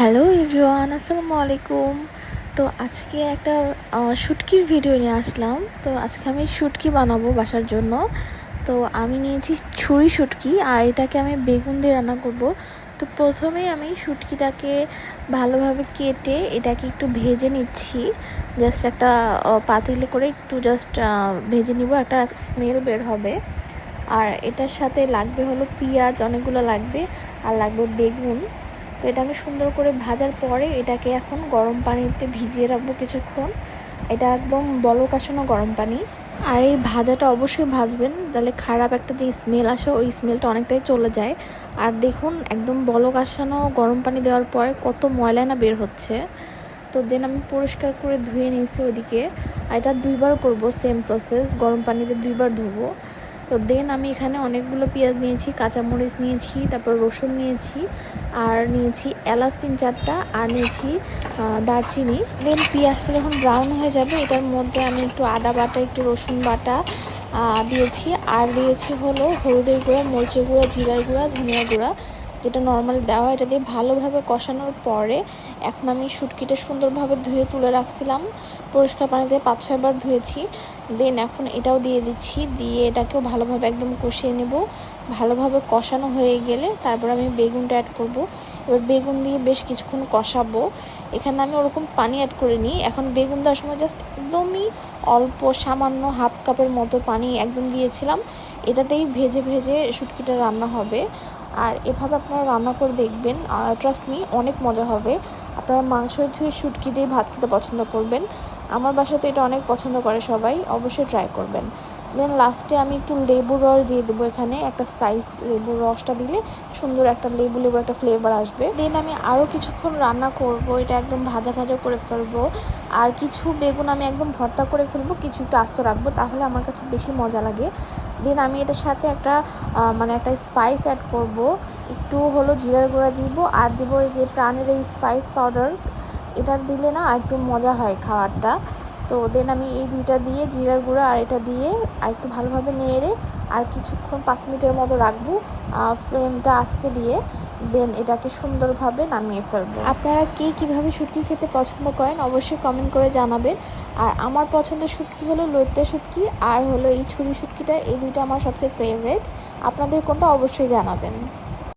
Hello everyone আসসালামু আলাইকুম। তো আজকে একটা শুটকির ভিডিও নিয়ে আসলাম। তো আজকে আমি শুটকি বানাবো বাসার জন্য। তো আমি নিয়েছি ছুরি শুটকি, আর এটাকে আমি বেগুন দিয়ে রান্না করব। তো প্রথমে আমি শুটকিটাকে ভালোভাবে কেটে এটাকে একটু ভেজে নিচ্ছি। জাস্ট একটা পাতিলে করে একটু জাস্ট ভেজে নিব, একটা স্মেল বের হবে। আর এটার সাথে লাগবে হলো পেঁয়াজ, অনেকগুলো লাগবে। আর লাগবে বেগুন। তো এটা আমি সুন্দর করে ভাজার পরে এটাকে এখন গরম পানিতে ভিজিয়ে রাখব কিছুক্ষণ। এটা একদম বলক গরম পানি। আর এই ভাজাটা অবশ্যই ভাজবেন, তাহলে খারাপ একটা যে স্মেল আসে, ওই স্মেলটা অনেকটাই চলে যায়। আর দেখুন, একদম বলক আসানো গরম পানি দেওয়ার পরে কত ময়লা না বের হচ্ছে। তো দেন আমি পরিষ্কার করে ধুয়ে নিয়েছি ওইদিকে। আর এটা দুইবার করব সেম প্রসেস গরম পানিতে দুইবার ধুবো। তো দেন আমি এখানে অনেকগুলো পেঁয়াজ নিয়েছি, কাঁচামরিচ নিয়েছি, তারপর রসুন নিয়েছি, আর নিয়েছি এলাচ তিন চারটা, আর নিয়েছি দারচিনি। দেন পেঁয়াজটা যখন ব্রাউন হয়ে যাবে, এটার মধ্যে আমি একটু আদা বাটা, একটু রসুন বাটা দিয়েছি, আর দিয়েছি হলো হলুদের গুঁড়া, মরিচের গুঁড়া, জিরার গুঁড়া, ধনিয়া গুঁড়া। যেটা নর্মালি দেওয়া এটা দিয়ে ভালোভাবে কষানোর পরে এখন আমি শুটকিটা সুন্দরভাবে ধুয়ে তুলে রাখছিলাম। পরিষ্কার পানি দিয়ে পাঁচ ছয়বার ধুয়েছি। দেন এখন এটাও দিয়ে দিচ্ছি। দিয়ে এটাকেও ভালোভাবে একদম কষিয়ে নেব। ভালোভাবে কষানো হয়ে গেলে তারপর আমি বেগুনটা অ্যাড করব। এবার বেগুন দিয়ে বেশ কিছুক্ষণ কষাবো। এখানে আমি ওরকম পানি অ্যাড করে নিই এখন বেগুন দেওয়ার সময় জাস্ট একদমই অল্প সামান্য হাফ কাপের মতো পানি একদম দিয়েছিলাম। এটাতেই ভেজে ভেজে শুটকিটা রান্না হবে। আর এভাবে আপনারা রান্না করে দেখবেন। ট্রাস্ট মি অনেক মজা হবে। আপনারা মাংস ধুয়ে শুটকি দিয়ে ভাত খেতে পছন্দ করবেন। আমার বাসাতে এটা অনেক পছন্দ করে সবাই, অবশ্যই ট্রাই করবেন। দেন লাস্টে আমি একটু লেবুর রস দিয়ে দেবো এখানে, একটা স্লাইস লেবুর রসটা দিলে সুন্দর একটা লেবু লেবু একটা ফ্লেভার আসবে। দেন আমি আরও কিছুক্ষণ রান্না করব, এটা একদম ভাজা ভাজা করে ফেলব। আর কিছু বেগুন আমি একদম ভর্তা করে ফেলব, কিছু একটু আস্ত রাখব, তাহলে আমার কাছে বেশি মজা লাগে। দেন আমি এটার সাথে একটা মানে একটা স্পাইস অ্যাড করব, একটু হলো জিরার গুঁড়া দিব, আর দিব এই যে প্রাণের এই স্পাইস পাউডার এটা দিলে না আর একটু মজা হয় খাবারটা। তো দেন আমি এই দুইটা দিয়ে জিরার গুঁড়া আর এটা দিয়ে আর একটু ভালোভাবে নেড়ে আর কিছুক্ষণ পাঁচ মিনিটের মতো রাখব ফ্লেমটা আস্তে দিয়ে দেন এটাকে সুন্দরভাবে নামিয়ে ফেলব। আপনারা কে কীভাবে শুটকি খেতে পছন্দ করেন অবশ্যই কমেন্ট করে জানাবেন। আর আমার পছন্দের শুটকি হলো লোটে শুটকি আর হলো এই ছুরি শুটকিটা, এই দুইটা আমার সবচেয়ে ফেভারেট আপনাদের কোনটা অবশ্যই জানাবেন।